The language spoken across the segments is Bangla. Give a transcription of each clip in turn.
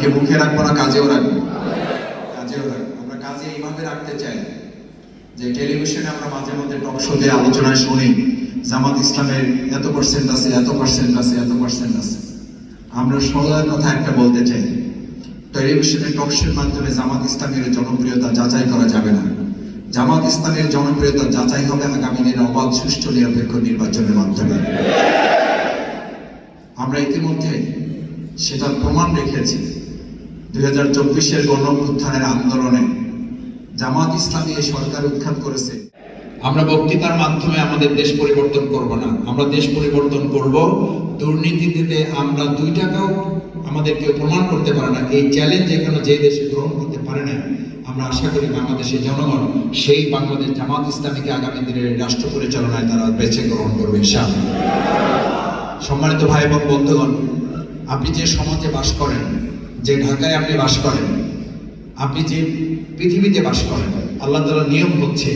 কি মুখে রাখব না, কাজেও রাখব। কাজেও রাখব। আমরা কাজে এইভাবে রাখতে চাই যে টেলিভিশনে আমরা মাঝে মধ্যে টক শোতে আলোচনায় শুনি, জামাত ইসলামের এত পার্সেন্ট আছে, এত পার্সেন্ট আছে, এত পার্সেন্ট আছে। আমরা সবার কথা একটা বলতে চাই টেলিভিশনের টক শোর মাধ্যমে জামাত ইসলামের জনপ্রিয়তা যাচাই করা যাবে না। জামাত ইসলামের জনপ্রিয়তা যাচাই হবে আগামী দিনে অবাধ, সুষ্ঠু, নিরপেক্ষ নির্বাচনের মাধ্যমে। আমরা ইতিমধ্যে সেটার প্রমাণ রেখেছি। দুই হাজার চব্বিশের গণঅভ্যুত্থানের আন্দোলনে জামাত ইসলামী এই সরকার উৎখাত করেছে। আমরা বক্তৃতার মাধ্যমে আমাদের দেশ পরিবর্তন করব না। আমরা দেশ পরিবর্তন করব। দুর্নীতিতে আমরা দুই টাকাও আমাদের কেউ প্রমাণ করতে পারে না। এই চ্যালেঞ্জ এখানে যে দেশে গ্রহণ করতে পারে না আমরা আশা করি বাংলাদেশের জনগণ সেই বাংলাদেশ জামাত ইসলামীকে আগামী দিনের রাষ্ট্র পরিচালনায় তারা বেছে গ্রহণ করবে সম্মানিত ভাই এবং বন্ধুগণ, আপনি যে সমাজে বাস করেন যে ঢাকায় আপনি বাস করেন, আপনি যে পৃথিবীতে বাস করেন, আল্লাহ তালার নিয়ম হচ্ছে,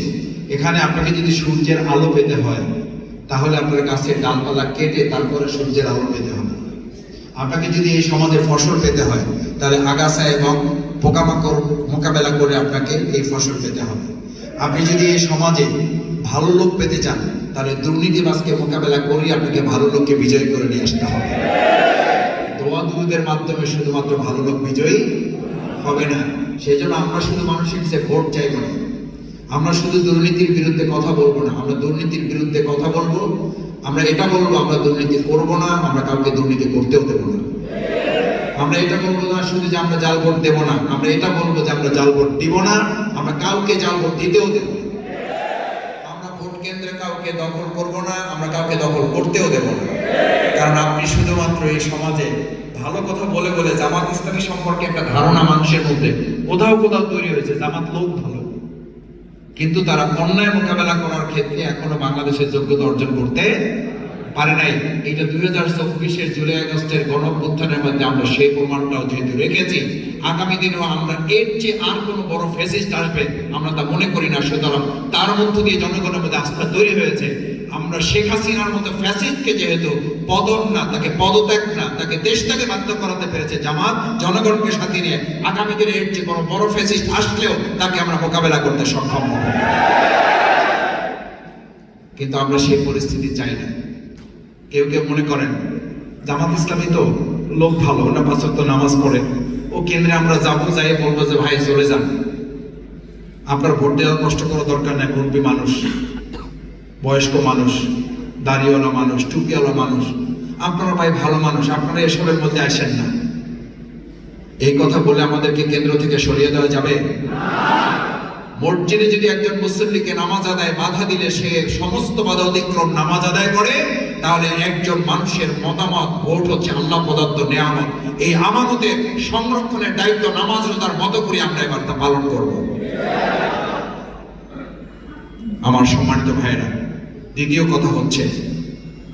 এখানে আপনাকে যদি সূর্যের আলো পেতে হয়, তাহলে আপনার গাছের ডালপালা কেটে তারপরে সূর্যের আলো পেতে হবে। আপনাকে যদি এই সমাজে ফসল পেতে হয়, তাহলে আগাছা এবং পোকামাকড় মোকাবেলা করে আপনাকে এই ফসল পেতে হবে। আপনি যদি এই সমাজে ভালো লোক পেতে চান, তাহলে দুর্নীতিবাজকে মোকাবেলা করে আপনাকে ভালো লোককে বিজয় করে নিয়ে আসতে হবে। দোয়া মাধ্যমে শুধুমাত্র ভালো লোক বিজয়ী হবে না। সেই জন্য আমরা শুধু মানুষের কাছে ভোট চাইব না। আমরা শুধু দুর্নীতির বিরুদ্ধে কথা বলব না। আমরা দুর্নীতির বিরুদ্ধে কথা বলব। আমরা এটা বলব, আমরা দুর্নীতি করব না, আমরা কাউকে দুর্নীতি করতেও দেবো না। আমরা এটা বলব না শুধু যে আমরা জাল ভোট দেবো না। আমরা এটা বলব যে আমরা জাল ভোট দিব না। আমরা কাউকে জাল ভোট দিতেও দেবো আমরা ভোট কেন্দ্রে কাউকে দখল করব না। আমরা কাউকে দখল করতেও দেব না। কারণ আপনি শুধুমাত্র এই সমাজে ভালো কথা বলে বলে জামাত ইসলামী সম্পর্কে একটা ধারণা মানুষের মধ্যে, কোথাও কোথাও তৈরি হয়েছে, জামাত লোক ভালো। কিন্তু তারা অন্যায় মোকাবেলা করার ক্ষেত্রে এখনও বাংলাদেশের যোগ্যতা অর্জন করতে পারে নাই। এটা দুই হাজার চব্বিশের জুলাই আগস্টের গণঅভ্যুত্থানের মধ্যে আমরা সেই প্রমাণটাও যেহেতু রেখেছি, আগামী দিনেও আমরা এর চেয়ে আর কোনো বড় ফেসিস্ট আসবে আমরা তা মনে করি না। সুতরাং তার মধ্য দিয়ে জনগণের মধ্যে আস্থা তৈরি হয়েছে আমরা শেখ হাসিনার মতো ফ্যাসিস্টকে যেহেতু পদন না, তাকে পদত্যাগ না, তাকে দেশ থেকে বাধ্য করাতে পেরেছে জামাত, জনগণকে সাথে নিয়ে আগামী দিনে এর চেয়ে কোনো বড় ফ্যাসিস্ট আসলেও তাকে আমরা মোকাবেলা করতে সক্ষম হব। কিন্তু আমরা সেই পরিস্থিতি চাই না। কেউ কেউ মনে করেন, জামাত ইসলামী তো লোক ভালো না পাঁচক নামাজ পড়ে, ও কেন্দ্রে আমরা যাব, যাই বলব যে ভাই, চলে যান। আপনার ভোট দেওয়ার কষ্ট করার দরকার নেই, মুরব্বী মানুষ। বয়স্ক মানুষ, দাড়িওয়ালা মানুষ, টুপিওয়ালা মানুষ, আপনারা ভাই ভালো মানুষ, আপনারা এসবের মধ্যে আসেন না। এই কথা বলে আমাদেরকে কেন্দ্র থেকে সরিয়ে দেওয়া যাবে? মসজিদে যদি একজন মুসল্লিকে নামাজ আদায় বাধা দিলে সে সমস্ত বাধা অতিক্রম নামাজ আদায় করে, তাহলে একজন মানুষের মতামত, ভোট হচ্ছে আল্লাহ প্রদত্ত নেয়ামত। এই আমানতের সংরক্ষণের দায়িত্ব নামাজ রোজার মতো করে আমরা এবার তা পালন করব। আমার সম্মানিত ভাইয়েরা দ্বিতীয় কথা হচ্ছে,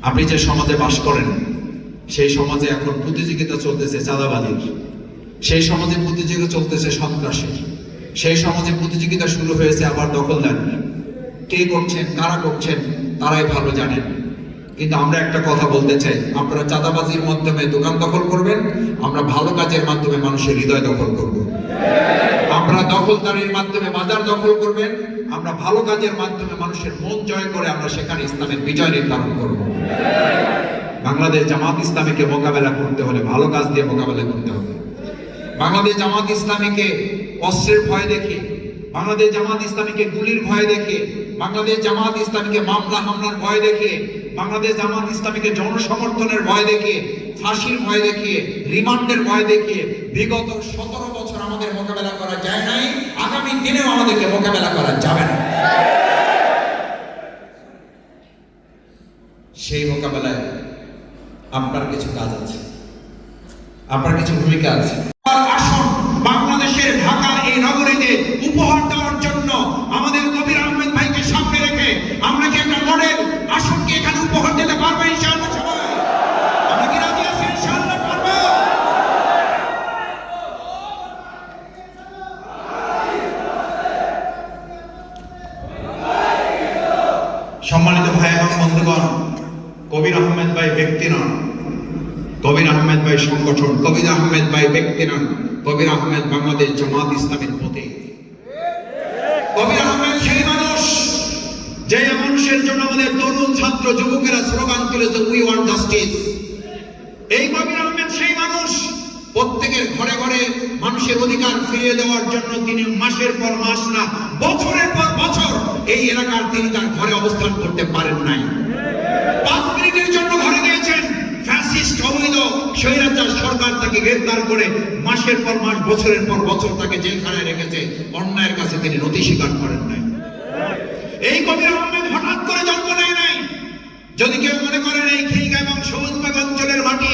আপনি যে সমাজে বাস করেন, সেই সমাজে এখন প্রতিযোগিতা চলতেছে চাঁদাবাজির। সেই সমাজে প্রতিযোগিতা চলতেছে সন্ত্রাসের। সেই সমাজে প্রতিযোগিতা শুরু হয়েছে আবার দখলদার কে করছেন, কারা করছেন, তারাই ভালো জানেন। কিন্তু আমরা একটা কথা বলতে চাই। আপনারা চাঁদাবাজির মাধ্যমে দোকান দখল করবেন, আমরা ভালো কাজের মাধ্যমে মানুষের হৃদয় দখল করব। আমরা দখলদারির মাধ্যমে বাজার দখল করবেন, আমরা ভালো কাজের মাধ্যমে মানুষের মন জয় করে আমরা সেখানে ইসলামের বিজয় নির্ধারণ করব। বাংলাদেশ জামাত ইসলামীকে মোকাবেলা করতে হলে ভালো কাজ দিয়ে মোকাবেলা করতে হবে। বাংলাদেশ জামাত ইসলামীকে অস্ত্রের ভয় দেখে বাংলাদেশ জামাত ইসলামীকে গুলির ভয় দেখে বাংলাদেশ জামাত ইসলামীকে মামলা হামলার ভয় দেখে বাংলাদেশ জামাত ইসলামীকে জনসমর্থনের ভয় দেখে ফাঁসির ভয় দেখিয়ে, রিমান্ডের ভয় দেখিয়ে বিগত সতেরো বছর আমাদের মোকাবেলা করা যায় নাই, আগামী দিনেও আমাদেরকে মোকাবেলা করা যাবে না। সেই মোকাবেলায় আপনার কিছু কাজ আছে, আপনার কিছু ভূমিকা আছে। আসন বাংলাদেশের ঢাকার এই নগরীতে উপহার দেওয়ার জন্য আমাদের কবির আহমেদ ভাইকে সামনে রেখে আমরা কি একটা মডেল আসনকে এখানে উপহার দিতে পারব ইনশাআল্লাহ সবাই আমরা কি রাজি আছি ইনশাআল্লাহ পারব সম্মানিত ভাই এবং বন্ধুগণ কবির আহমেদ ভাই ব্যক্তি নন কবির আহমেদ আহমেদ ভাই সংগঠন কবির আহমেদ ভাই ব্যক্তি নন, কবির আহমেদ বাংলাদেশ জামাত ইসলামের প্রতীক কবির আহমেদ সেই মানুষ, যে মানুষের জন্য আমাদের তরুণ ছাত্র, যুবকেরা স্লোগান তুলেছে উই ওয়ান্ট জাস্টিস এই কবির আহমেদ সেই মানুষ, প্রত্যেকের ঘরে ঘরে মানুষের অধিকার ফিরিয়ে দেওয়ার জন্য তিনি মাসের পর মাস না, বছরের পর বছর এই এলাকার তিনি তার ঘরে অবস্থান করতে পারেন নাই। পাঁচ মিনিটের জন্য ঘরে ফ্যাসিস্ট অবৈধ স্বৈরাচার সরকার তাকে গ্রেফতার করে মাসের পর মাস, বছরের পর বছর তাকে জেলখানায় রেখেছে। অন্যায়ের কাছে তিনি নথি স্বীকার করেন নাই। এই কবির আহমেদ হঠাৎ করে জন্ম নেয় নাই। যদি কেউ মনে করেন এই খিলগা এবং সবুজবাগ অঞ্চলের মাটি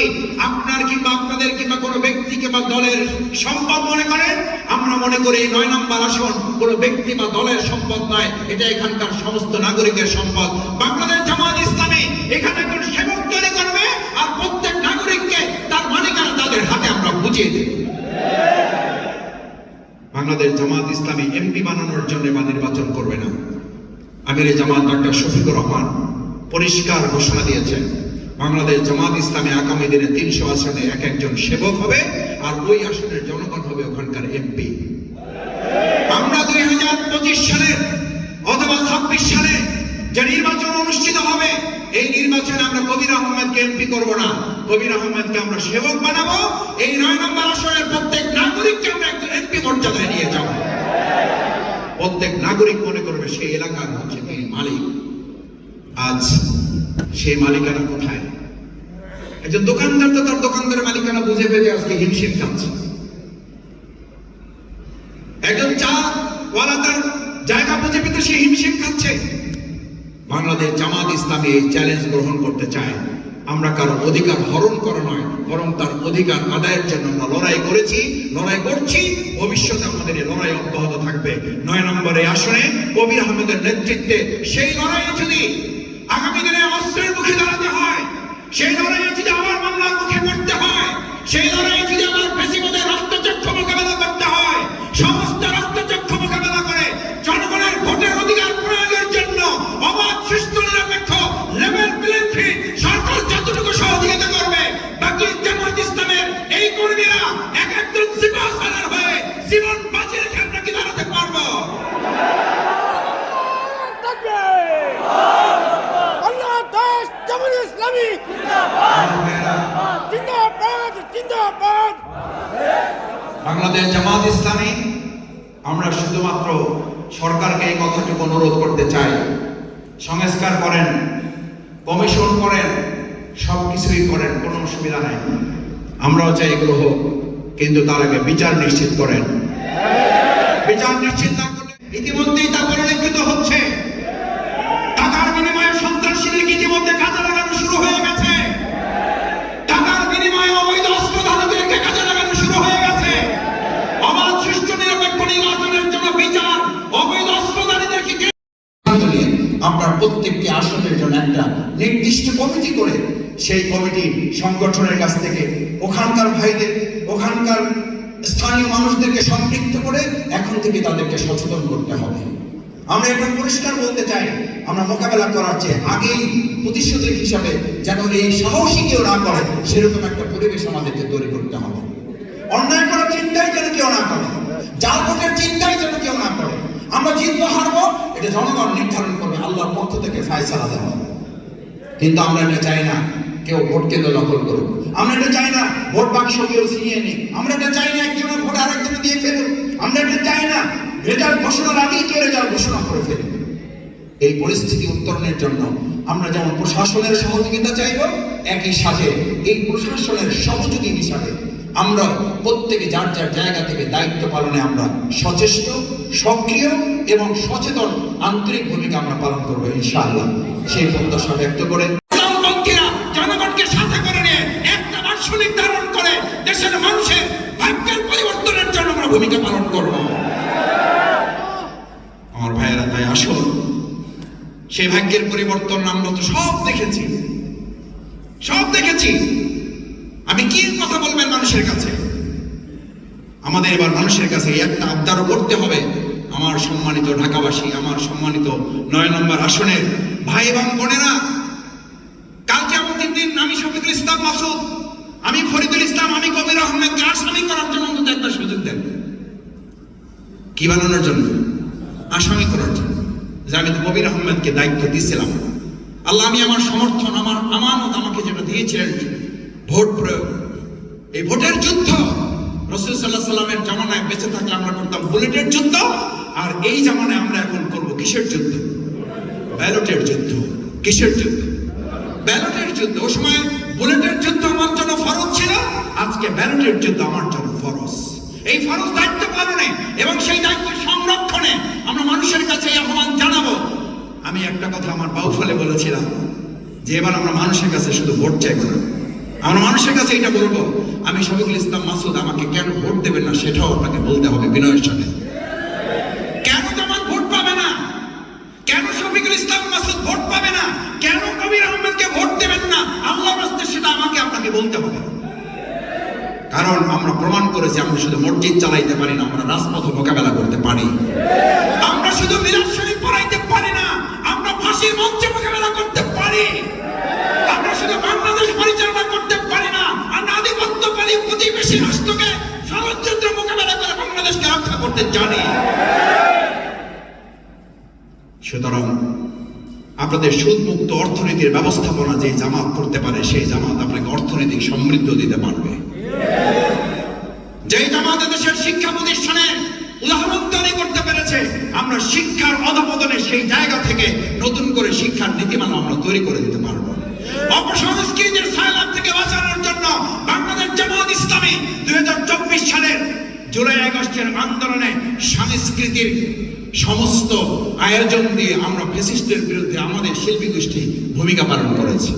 আপনার কিংবা আপনাদের কিংবা কোনো ব্যক্তি কিংবা দলের সম্পদ মনে করেন আমরা মনে করি এই নয় নম্বর আসন কোনো ব্যক্তি বা দলের সম্পদ নয়। এটা এখানকার সমস্ত নাগরিকের সম্পদ। বাংলাদেশ জামাত ইসলামী এখানে একজন সেবক তৈরি করবে আর প্রত্যেক নাগরিককে তার মালিকানা তাদের হাতে আমরা বুঝিয়ে দেব। বাংলাদেশ জামাত ইসলামী এমপি বানানোর জন্য বা নির্বাচন করবে না। আমির জামাত ডক্টর শফিকুর রহমান পরিষ্কার ঘোষণা দিয়েছেন বাংলাদেশ জামাত ইসলামী আগামী দিনে তিনশো আসনে এক একজন সেবক হবে আর ওই আসনের জনগণ হবে ওখানকার এমপি। আমরা দুই হাজার পঁচিশ সালের অথবা ছাব্বিশ সালে যে নির্বাচন অনুষ্ঠিত হবে এই নির্বাচনে আমরা কবির আহমেদকে এমপি করব না। কবির আহমেদকে আমরা সেবক বানাবো। এই নয় নম্বর আসনের প্রত্যেক নাগরিককে আমরা একজন এমপি মর্যাদায় নিয়ে যাব। প্রত্যেক নাগরিক মনে করবে সেই এলাকার হচ্ছে তিনি মালিক। আজ সেই মালিকানা কোথায়? একজন দোকানদার তো তার দোকানদারের মালিকানা বুঝে পেতে আজকে হিমশিম খাচ্ছে। একজন চা ওয়ালা তার জায়গা বুঝে পেতে সে হিমশিম খাচ্ছে। বাংলাদেশ জামাত ইসলামী এই চ্যালেঞ্জ গ্রহণ করতে চায়। আমরা কারও অধিকার হরণ করা নয়, বরং তার অধিকার আদায়ের জন্য আমরা লড়াই করেছি, লড়াই করছি, ভবিষ্যতে আমাদের এই লড়াই অব্যাহত থাকবে। নয় নম্বরে আসনে কবির আহমেদের নেতৃত্বে সেই লড়াইয়ে যদি আগামী দিনে অস্ত্রের মুখে দাঁড়াতে হয়, সেই লড়াইয়ে যদি আমার মামলার মুখে পড়তে হয়, সেই লড়াইয়ে যদি আমার পেশিপদের রক্তচক্ষু মোকাবেলা করতে হয়, সমস্ত সংস্কার করেন কমিশন করেন সব কিছুই করেন কোনো অসুবিধা নাই। আমরাও চাই এগুলো হোক কিন্তু তার আগে বিচার নিশ্চিত করেন। বিচার নিশ্চিত না করলে ইতিমধ্যেই তা পরিলক্ষিত হচ্ছে। আপনার প্রত্যেকটি আসনের জন্য একটা নির্দিষ্ট কমিটি করে সেই কমিটি সংগঠনের কাছ থেকে ওখানকার ভাইদের, ওখানকার স্থানীয় মানুষদেরকে সম্পৃক্ত করে এখন থেকে তাদেরকে সচেতন করতে হবে। আমরা এটা পরিষ্কার বলতে চাই, আমরা মোকাবেলা করার চেয়ে আগেই প্রতিশোধের হিসাবে যেন এই সাহসী কেউ না করে, সেরকম একটা পরিবেশ আমাদেরকে তৈরি করতে হবে। অন্যায় করার চিন্তাই যেন কেউ না করে, জাল ভোটের চিন্তাই যেন কেউ না করে আমরা জিতবো হারবো এটা জনগণ নির্ধারণ করবে, আল্লাহর পক্ষ থেকে ফায়সালা দেওয়া হবে। কিন্তু আমরা এটা চাই না কেউ ভোট কেন্দ্র দখল করুক। আমরা এটা চাই না ভোট বাক্স কেউ ছিনিয়ে নিক। আমরা এটা চাই না একজনের ভোট আরেকজনে দিয়ে ফেলুক। আমরা এটা চাই না রেজাল্ট ঘোষণার আগেই কেউ রেজাল্ট ঘোষণা করে ফেলুক। এই পরিস্থিতি উত্তরণের জন্য আমরা যেমন প্রশাসনের সহযোগিতা চাইব, একই সাথে এই প্রশাসনের সহযোগী হিসাবে আমরা প্রত্যেকে যার যার জায়গা থেকে দায়িত্ব পালনে আমরা সচেষ্ট, সক্রিয় এবং সচেতন আন্তরিক ভূমিকা আমরা পালন করব ইনশাআল্লাহ। সেই প্রত্যাশা ব্যক্ত করে ভূমিকা পালন করব। আমার ভাইয়েরা, তাই আসুন। সেই ভাগ্যের পরিবর্তন আমরা তো সব দেখেছি। সব দেখেছি। আমি কি মানুষের কাছে। আমাদের এবার মানুষের কাছে একটা আবদারও করতে হবে। আমার সম্মানিত ঢাকাবাসী, আমার সম্মানিত নয় নম্বর আসনের ভাই এবং বোনেরা, কালকে আমাদের দিন আমি শফিকুল ইসলাম মাসুদ, আমি ফরিদুল ইসলাম, আমি কবির আহমেদ আসামি করার জন্য অন্তত একটা সুযোগ দেন। কি বানানোর জন্য? আসামি করার জন্য। যে আমি কবির আহমেদকে দায়িত্ব দিয়েছিলাম। আল্লাহ আমি আমার সমর্থন, আমার আমানত আমাকে যেটা দিয়েছিলেন, ভোট প্রয়োগ। এই ভোটের যুদ্ধ রসুল সাল্লাহ সাল্লামের জামানায় বেঁচে থাকলে আমরা করতাম বুলেটের যুদ্ধ, আর এই জামানায় আমরা এখন করব কিসের যুদ্ধ? ব্যালটের যুদ্ধ। কিসের যুদ্ধ? ব্যালটের যুদ্ধ। ও সময় বুলেটের যুদ্ধ আমার জন্য ফরজ ছিল, আজকে ব্যালটের যুদ্ধ আমার জন্য ফরজ। এই ফরজ দায়িত্ব পালনে এবং সেই দায়িত্ব সংরক্ষণে আমরা মানুষের কাছে আহ্বান জানাব। আমি একটা কথা আমার বাউফলে বলেছিলাম যে এবার আমরা মানুষের কাছে শুধু ভোট চাইব না। আমরা মানুষের কাছে এটা বলব, আমি শফিকুল ইসলাম মাসুদ, আমাকে কেন ভোট দেবেন না সেটাও আপনাকে বলতে হবে বিনয়ের সাথে কেন জামাত ভোট পাবে না? কেন শফিকুল ইসলাম মাসুদ ভোট পাবে না? কেন কবির আহমেদকে ভোট দেবেন না? সেটা আমাকে আপনাকে বলতে হবে। কারণ আমরা প্রমাণ করেছি, আমরা শুধু মসজিদ চালাইতে পারি না, আমরা রাজপথ মোকাবেলা করতে পারি। আমরা শুধু মিলাদ শরীফ পড়াইতে পারি না, আমরা ফাঁসির মঞ্চে জানি। সুতরাং আপনাদের সুদমুক্ত অর্থনীতির ব্যবস্থাপনা যে জামাত করতে পারে, সেই জামাত আপনাকে অর্থনৈতিক সমৃদ্ধ দিতে পারবে। যেই জামাত দেশের শিক্ষা প্রতিষ্ঠানে উদাহরণ তৈরি করতে পেরেছে, আমরা শিক্ষার অধপতনে সেই জায়গা থেকে নতুন করে শিক্ষার নীতিমালা আমরা তৈরি করে দিতে পারব। অপসংস্কৃতির সাইলাম জুলাই আগস্টের আন্দোলনে সংস্কৃতির সমস্ত আয়োজন দিয়ে আমরা ফেসিস্টের বিরুদ্ধে আমাদের শিল্পী গোষ্ঠী ভূমিকা পালন করেছি।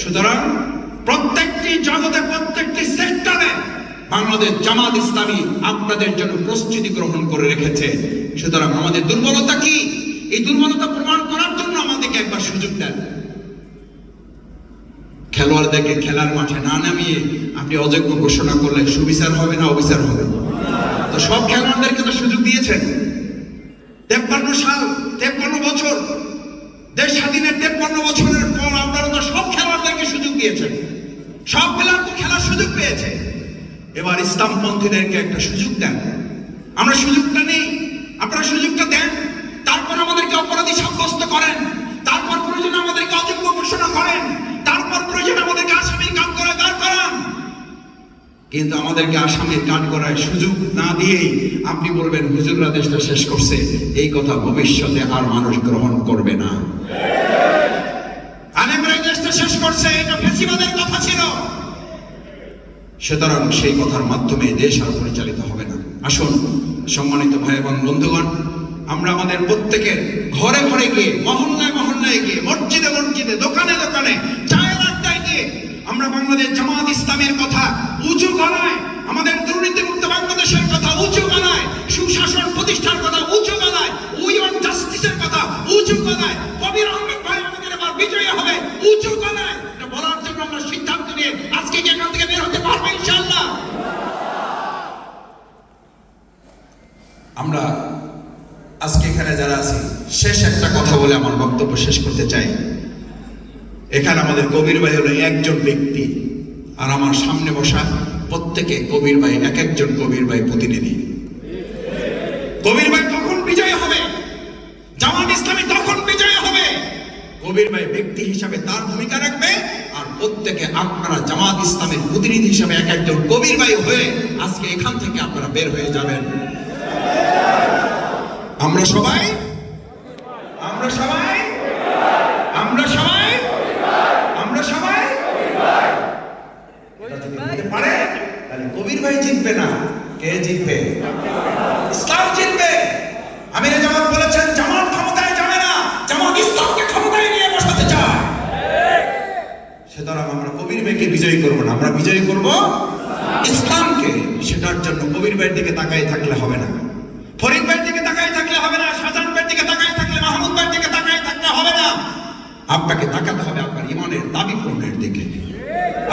সুতরাং প্রত্যেকটি জগতে, প্রত্যেকটি সেক্টরে বাংলাদেশ জামাত ইসলামী আপনাদের জন্য প্রস্তুতি গ্রহণ করে রেখেছে। সুতরাং আমাদের দুর্বলতা কি? এই দুর্বলতা প্রমাণ করার জন্য আমাদেরকে একবার সুযোগ দেন। খেলোয়াড়দেরকে খেলার মাঠে না নামিয়ে আপনি অযোগ্য ঘোষণা করলে সুবিচার হবে না অবিচার হবে? তো সব খেলোয়াড়দেরকে তো সুযোগ দিয়েছেন। তেপ্পান্ন সাল, তেপ্পান্ন বছর, দেশ স্বাধীনের তেপ্পান্ন বছরের পর আপনারা তো সব খেলোয়াড়দেরকে সুযোগ দিয়েছেন। সব প্লেয়ার তো খেলার সুযোগ পেয়েছে। এবার ইসলামপন্থীদেরকে একটা সুযোগ দেন। আমরা সুযোগটা নেই। আপনারা সুযোগটা দেন। তারপর আমাদেরকে অপরাধী সাব্যস্ত করেন। তারপর প্রয়োজন আমাদেরকে অযোগ্য ঘোষণা করেন। তারপর প্রয়োজন আমাদেরকে আসামির কাজ করে দাঁড় করান। কিন্তু আমাদেরকে আসামির কাজ করার সুযোগ না দিয়েই আপনি বলবেন, হুজুররা দেশটা শেষ করছে। এই কথা ভবিষ্যতে আর মানুষ গ্রহণ করবে না। সুতরাং সেই কথার মাধ্যমে দেশ আর পরিচালিত হবে না। আসুন, সম্মানিত ভাই এবং বন্ধুগণ, আমরা আমাদের প্রত্যেকের ঘরে ঘরে গিয়ে, মহল্লায় মহল্লায় গিয়ে, মসজিদে মসজিদে, দোকানে দোকানে গিয়ে আমরা বাংলাদেশ জামাত ইসলামের কথা উঁচু গলায়, আমাদের দুর্নীতিমুক্ত বাংলাদেশের কথা উঁচু গলায়, সুশাসন প্রতিষ্ঠার কথা উঁচু গলায় উইন জাস্টিসের কথা উঁচু গলায়, কবির আহমেদ ভাই আমাদের এবার বিজয়ী হবে উঁচু গলায়। বলার জন্য আমরা সিদ্ধান্ত নিয়ে আজকে কি এখান থেকে বের হতে পারব ইনশাআল্লাহ? আমরা আজকে এখানে যারা আছি, শেষ একটা কথা বলে আমার বক্তব্য শেষ করতে চাই। এখানে আমাদের কবির ভাই হলো একজন ব্যক্তি, আর আমার সামনে বসা প্রত্যেকে কবির ভাই, এক একজন কবির ভাই প্রতিনিধি। কবির ভাই তখন বিজয় হবে, জামাত ইসলামী তখন বিজয় হবে। কবির ভাই ব্যক্তি হিসাবে তার ভূমিকা রাখবে, আর প্রত্যেকে আপনারা জামাত ইসলামের প্রতিনিধি হিসাবে এক একজন কবির ভাই হয়ে আজকে এখান থেকে আপনারা বের হয়ে যাবেন। আমরা সবাই আমরা সবাই আমরা সবাই আমরা সবাই এটা যদি হতে পারে তাহলে কবির ভাই জিতবে না কে জিতবে ইসলাম জিতবে আমির জামাত বলেছেন জামাত ক্ষমতায় যাবে না জামাত ইসলামকে ক্ষমতায় নিয়ে বসাতে চায় সুতরাং ভাইকে বিজয়ী করব না। আমরা বিজয়ী করব ইসলামকে। সেটার জন্য কবির ভাইয়ের দিকে তাকাই থাকলে হবে না। ফরিদ ভাইয়ের দিকে তাকাই থাকলে হবে না। শাহজাহান ভাইয়ের দিকে তাকাই থাকলে, মাহমুদ ভাইয়ের দিকে তাকাই থাকলে হবে না। আপনাকে তাকাতে হবে আপনার ইমানের দাবি পূরণের দিকে।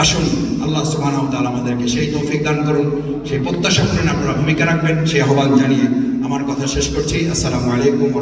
আসুন, আল্লাহ সুবহানাহু ওয়া তাআলা আমাদেরকে সেই তৌফিক দান করুন। সেই প্রত্যাশা করুন আপনারা ভূমিকা রাখবেন। সেই আহ্বান জানিয়ে আমার কথা শেষ করছি। আসসালামু আলাইকুম